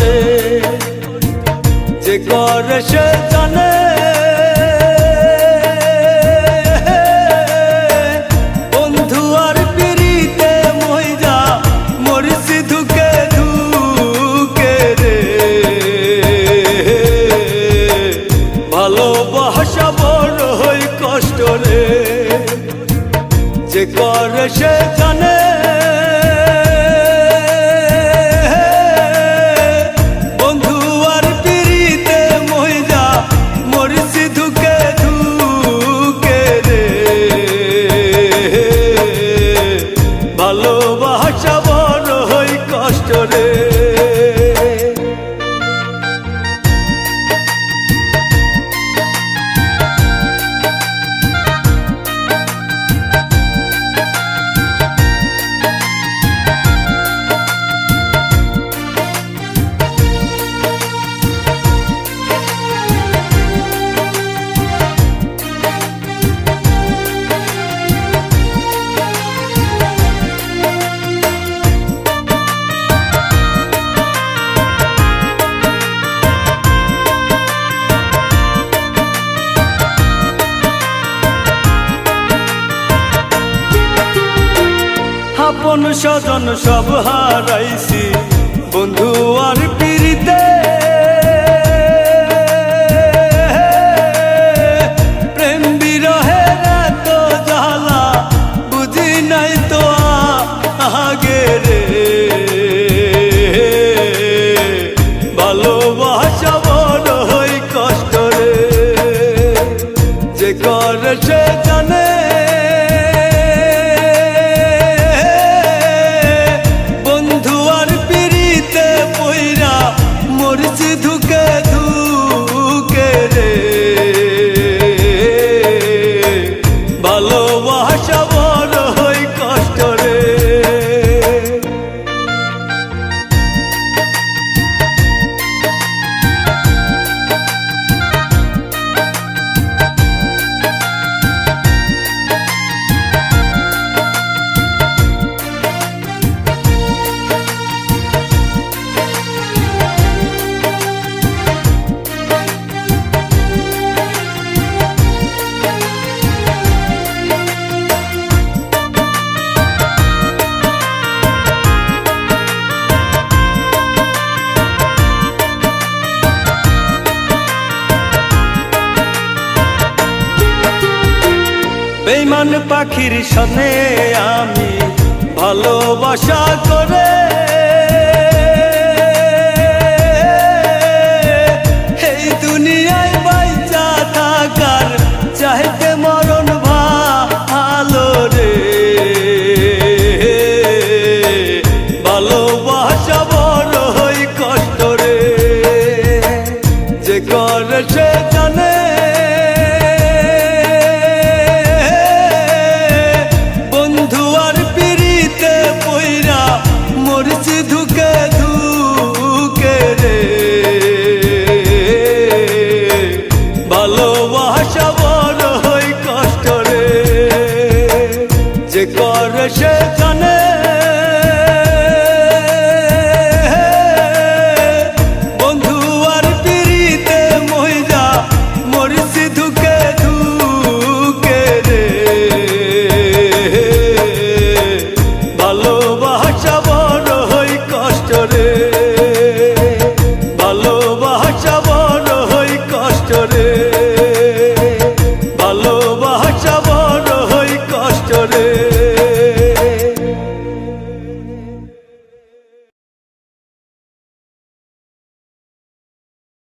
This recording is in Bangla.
রে। যে করে সে জানে। বন্ধু আর ধুকে ধুকে রে। ভালোবাসা বড় হই কষ্ট রে। যে করে সে জানে। কষ্ট আপন স্বজন সব হারাইছি। বন্ধু আর পিড়িতে বেইমান পাখির সনে আমি ভালোবাসা করে